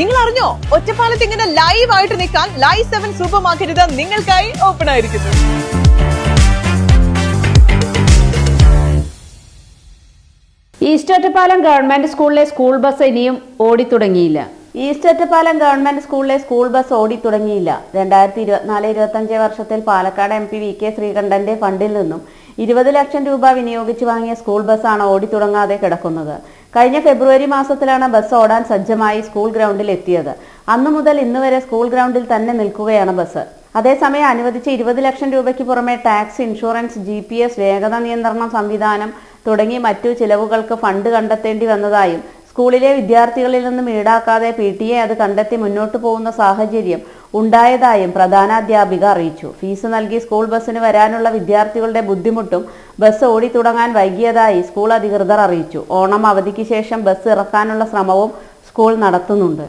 നിങ്ങൾ അറിഞ്ഞോ ഒറ്റപ്പാലത്ത് ഇങ്ങനെ ലൈവ് ആയിട്ട് നിൽക്കാൻ ലൈവ് സെവൻ സൂപ്പർ മാർക്കറ്റ് നിങ്ങൾക്കായി ഓപ്പൺ ആയിരിക്കുന്നു. ഈസ്റ്റ് ഒറ്റപ്പാലം ഗവൺമെന്റ് സ്കൂളിലെ സ്കൂൾ ബസ് ഇനിയും ഓടിത്തുടങ്ങിയില്ല ഈസ്റ്റ് ഒറ്റപ്പാലം ഗവൺമെന്റ് സ്കൂളിലെ സ്കൂൾ ബസ് ഓടിത്തുടങ്ങിയില്ല രണ്ടായിരത്തി ഇരുപത്തിനാല് ഇരുപത്തഞ്ച് വർഷത്തിൽ Palakkad M P V K ശ്രീകണ്ഠന്റെ ഫണ്ടിൽ നിന്നും ഇരുപത് ലക്ഷം രൂപ വിനിയോഗിച്ച് വാങ്ങിയ സ്കൂൾ ബസ്സാണ് ഓടിത്തുടങ്ങാതെ കിടക്കുന്നത്. കഴിഞ്ഞ ഫെബ്രുവരി മാസത്തിലാണ് ബസ് ഓടാൻ സജ്ജമായി സ്കൂൾ ഗ്രൗണ്ടിൽ എത്തിയത്. അന്നു മുതൽ ഇന്ന് വരെ സ്കൂൾ ഗ്രൗണ്ടിൽ തന്നെ നിൽക്കുകയാണ് ബസ്. അതേസമയം അനുവദിച്ച ഇരുപത് ലക്ഷം രൂപയ്ക്ക് പുറമെ tax insurance G P S വേഗത നിയന്ത്രണ സംവിധാനം തുടങ്ങി മറ്റു ചിലവുകൾക്ക് ഫണ്ട് കണ്ടെത്തേണ്ടി വന്നതായും സ്കൂളിലെ വിദ്യാർത്ഥികളിൽ നിന്നും ഈടാക്കാതെ പി ടി എ അത് കണ്ടെത്തി മുന്നോട്ടു പോകുന്ന സാഹചര്യം ഉണ്ടായതായും പ്രധാനാധ്യാപിക അറിയിച്ചു. ഫീസ് നൽകി സ്കൂൾ ബസ്സിന് വരാനുള്ള വിദ്യാർത്ഥികളുടെ ബുദ്ധിമുട്ടും ബസ് ഓടിത്തുടങ്ങാൻ വൈകിയതായി സ്കൂൾ അധികൃതർ അറിയിച്ചു. ഓണം അവധിക്ക് ശേഷം ബസ് ഇറക്കാനുള്ള ശ്രമവും സ്കൂൾ നടത്തുന്നുണ്ട്.